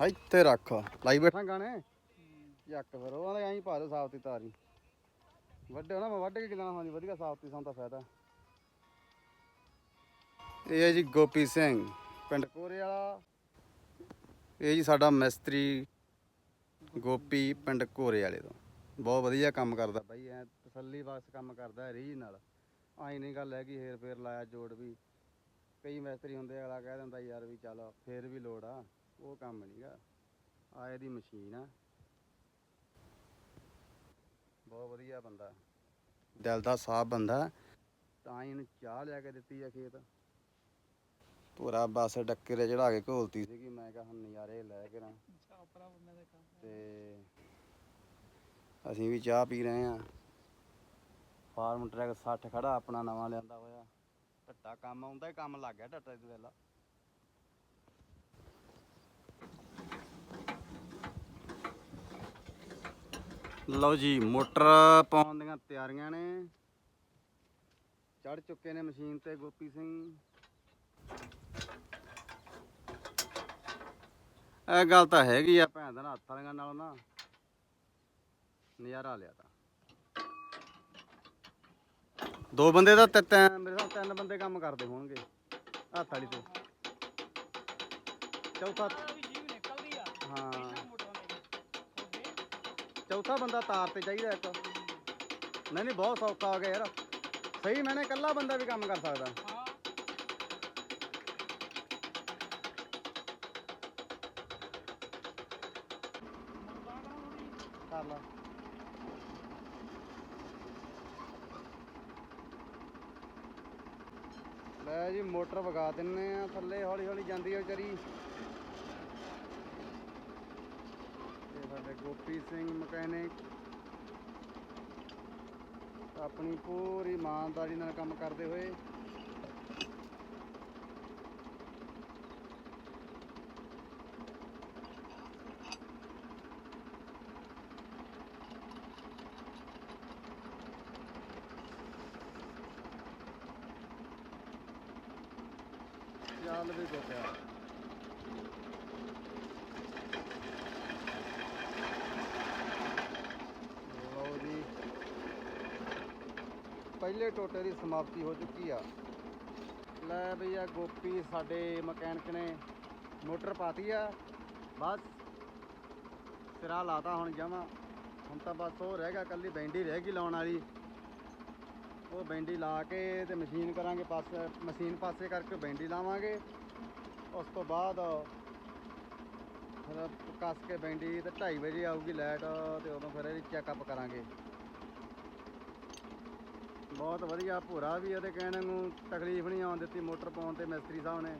ਇੱਥੇ ਰੱਖ ਲਾਈ ਬੈਠਾ ਗਾਣੇ। ਯੱਕ ਫਿਰ ਉਹ ਆਂਦੇ ਐਂ ਪਾ ਦੇ ਸਾਫਤੀ ਤਾਰੀ। ਵੱਡੇ ਨਾ ਮੈਂ ਵੱਢ ਕੇ ਕਿਦਾਂ ਹਾਂਜੀ ਵਧੀਆ ਸਾਫਤੀ ਸਾਨੂੰ ਤਾਂ ਫਾਇਦਾ। ਇਹ ਹੈ ਜੀ ਗੋਪੀ ਸਿੰਘ ਪਿੰਡ ਕੋਰੇ ਵਾਲਾ। ਇਹ ਜੀ ਸਾਡਾ ਮਿਸਤਰੀ ਗੋਪੀ ਪਿੰਡ ਕੋਰੇ ਵਾਲੇ ਤੋਂ। ਬਹੁਤ ਵਧੀਆ ਕੰਮ ਕਰਦਾ ਬਾਈ ਐ ਤਸੱਲੀ ਬਖਸ਼ ਕੰਮ ਕਰਦਾ ਰੀਝ ਨਾਲ। ਆਈ ਨਹੀਂ ਗੱਲ ਹੈ ਕਿ ਹੇਰ ਫੇਰ ਲਾਇਆ ਜੋੜ ਵੀ। ਕਈ ਮਿਸਤਰੀ ਹੁੰਦੇ ਅਗਲਾ ਕਹਿ ਦਿੰਦਾ ਯਾਰ ਵੀ ਚੱਲ ਫੇਰ ਵੀ ਲੋੜ ਆ। ਉਹ ਕੰਮ ਨਹੀਂਗਾ ਆ ਇਹਦੀ ਮਸ਼ੀਨ ਆ। ਬਹੁਤ ਵਧੀਆ ਬੰਦਾ। ਦਿਲ ਦਾ ਸਾਫ਼ ਬੰਦਾ। ਤਾਂ ਹੀ ਇਹਨੂੰ ਚਾਹ ਲਿਆ ਕੇ ਦਿੱਤੀ ਆ ਖੇਤ। ਪੂਰਾ ਬਸ ਡੱਕੇ ਤੇ ਚੜਾ ਕੇ ਘੋਲਤੀ ਸੀਗੀ। ਮੈਂ ਕਿਹਾ ਹੁਣ ਨਜ਼ਾਰੇ ਲੈ ਕੇ ਨਾ। ਤੇ ਅਸੀਂ ਵੀ ਚਾਹ ਪੀ ਰਹੇ ਆ ਫਾਰਮ ਟਰੈਕ 60 ਖੜਾ ਆਪਣਾ ਨਵਾਂ ਲਿਆਂਦਾ ਹੋਇਆ। ਢੱਟਾ ਕੰਮ ਆਉਂਦਾ ਹੀ ਕੰਮ ਲੱਗ ਗਿਆ ਢੱਟਾ ਦੀ ਵੇਲਾ। ਲਓ ਜੀ ਮੋਟਰ ਪਾਉਣ ਦੀਆਂ ਤਿਆਰੀਆਂ ਨੇ। ਚੜ ਚੁੱਕੇ ਨੇ ਮਸ਼ੀਨ ਤੇ ਗੋਪੀ ਸਿੰਘ। ਇਹ ਗੱਲ ਤਾਂ ਹੈਗੀ ਆ ਭੈਣ ਦਾ ਹੱਥ ਵਾਲਿਆਂ ਨਾਲੋਂ ਨਾ। ਨਜ਼ਾਰਾ ਲਿਆ ਤਾਂ। ਦੋ ਬੰਦੇ ਦਾ ਤਿੰਨ ਤਿੰਨ- ਮੇਰੇ ਹਿਸਾਬ ਤਿੰਨ ਬੰਦੇ ਕੰਮ ਕਰਦੇ ਹੋਣਗੇ ਹੱਥ ਵਾਲੀ ਤੇ। ਚੌਥਾ ਹਾਂ। ਚੌਥਾ ਬੰਦਾ ਤਾਰ ਤੇ ਚਾਹੀਦਾ ਇੱਕ। ਨਹੀਂ ਨਹੀਂ, ਬਹੁਤ ਸੌਖਾ ਹੋ ਗਿਆ ਯਾਰ। ਸਹੀ ਮੈਨੇ ਇਕੱਲਾ ਬੰਦਾ ਵੀ ਕੰਮ ਕਰ ਸਕਦਾ। ਕਰ ਲਾ। ਲੈ ਜੀ, ਮੋਟਰ ਵਗਾ ਦਿੰਨੇ ਆ। ਥੱਲੇ ਹੌਲੀ ਹੌਲੀ ਜਾਂਦੀ ਆ ਵਿਚਾਰੀ ਇਹ ਸਾਡੇ ਗੋਪੀ ਸਿੰਘ ਮਕੈਨਿਕ। ਆਪਣੀ ਪੂਰੀ ਇਮਾਨਦਾਰੀ ਨਾਲ ਕੰਮ ਕਰਦੇ ਹੋਏ। ਚੱਲ ਵੀ ਗੋਪਿਆ ਲਓ ਜੀ ਪਹਿਲੇ ਟੋਟੇ ਦੀ ਸਮਾਪਤੀ ਹੋ ਚੁੱਕੀ ਆ। ਲੈ ਬਈ ਆ ਗੋਪੀ, ਸਾਡੇ ਮਕੈਨਿਕ ਨੇ ਮੋਟਰ ਪਾਤੀ ਆ। ਬਸ ਸਿਰਾ ਲਾਤਾ ਹੁਣ ਜਮਾ। ਹੁਣ ਤਾਂ ਬਸ ਉਹ ਰਹਿ ਗਿਆ, ਕੱਲੀ ਬੈਂਡੀ ਰਹਿ ਗਈ ਲਾਉਣ ਵਾਲੀ। ਉਹ ਬੈਂਡੀ ਲਾ ਕੇ ਤੇ ਮਸ਼ੀਨ ਕਰਾਂਗੇ ਪਾਸੇ, ਮਸ਼ੀਨ ਪਾਸੇ ਕਰਕੇ ਬੈਂਡੀ ਲਾਵਾਂਗੇ। ਉਸ ਤੋਂ ਬਾਅਦ ਫਿਰ ਕੱਸ ਕੇ ਬੈਂਡੀ ਤੇ 2:30 ਵਜੇ ਆਊਗੀ ਲਾਈਟ ਤੇ ਉਦੋਂ ਫਿਰ ਇਹਦੀ ਚੈੱਕਅਪ ਕਰਾਂਗੇ। ਬਹੁਤ ਵਧੀਆ ਭੂਰਾ ਵੀ ਇਹਦੇ ਕਹਿਣ ਨੂੰ ਤਕਲੀਫ ਨਹੀਂ ਆਉਣ ਦਿੱਤੀ ਮੋਟਰ ਪਾਉਣ ਤੇ ਮਿਸਤਰੀ ਸਾਹਿਬ ਨੇ।